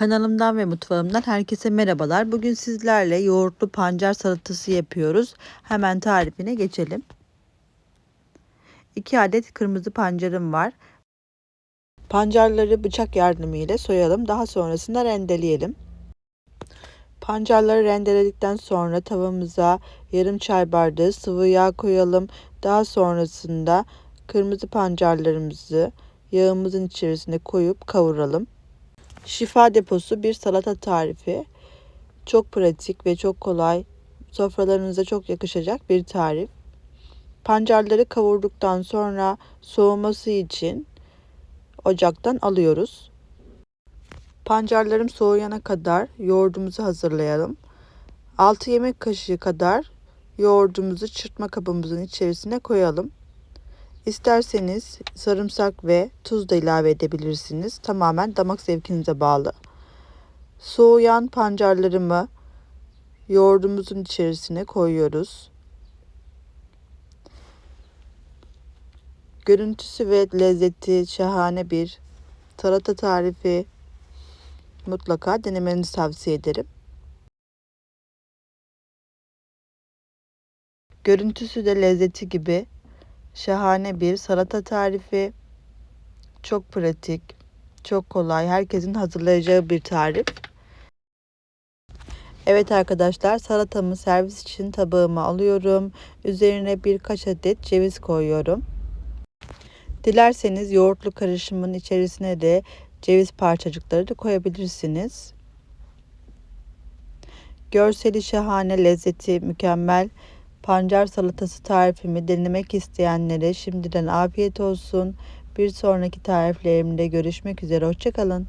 Kanalımdan ve mutfağımdan herkese merhabalar. Bugün sizlerle yoğurtlu pancar salatası yapıyoruz. Hemen tarifine geçelim. 2 adet kırmızı pancarım var. Pancarları bıçak yardımıyla soyalım. Daha sonrasında rendeleyelim. Pancarları rendeledikten sonra tavamıza yarım çay bardağı sıvı yağ koyalım. Daha sonrasında kırmızı pancarlarımızı yağımızın içerisine koyup kavuralım. Şifa deposu bir salata tarifi. Çok pratik ve çok kolay. Sofralarınıza çok yakışacak bir tarif. Pancarları kavurduktan sonra soğuması için ocaktan alıyoruz. Pancarlarım soğuyana kadar yoğurdumuzu hazırlayalım. 6 yemek kaşığı kadar yoğurdumuzu çırpma kabımızın içerisine koyalım. İsterseniz sarımsak ve tuz da ilave edebilirsiniz. Tamamen damak zevkinize bağlı. Soğuyan pancarlarımı yoğurdumuzun içerisine koyuyoruz. Görüntüsü ve lezzeti şahane bir salata tarifi. Mutlaka denemenizi tavsiye ederim. Görüntüsü de lezzeti gibi şahane bir salata tarifi. Çok pratik, çok kolay, herkesin hazırlayacağı bir tarif. Evet arkadaşlar salatamı servis için tabağıma alıyorum. Üzerine birkaç adet ceviz koyuyorum. Dilerseniz yoğurtlu karışımın içerisine de ceviz parçacıkları da koyabilirsiniz. Görseli şahane, lezzeti mükemmel. Pancar salatası tarifimi denemek isteyenlere şimdiden afiyet olsun. Bir sonraki tariflerimde görüşmek üzere. Hoşçakalın.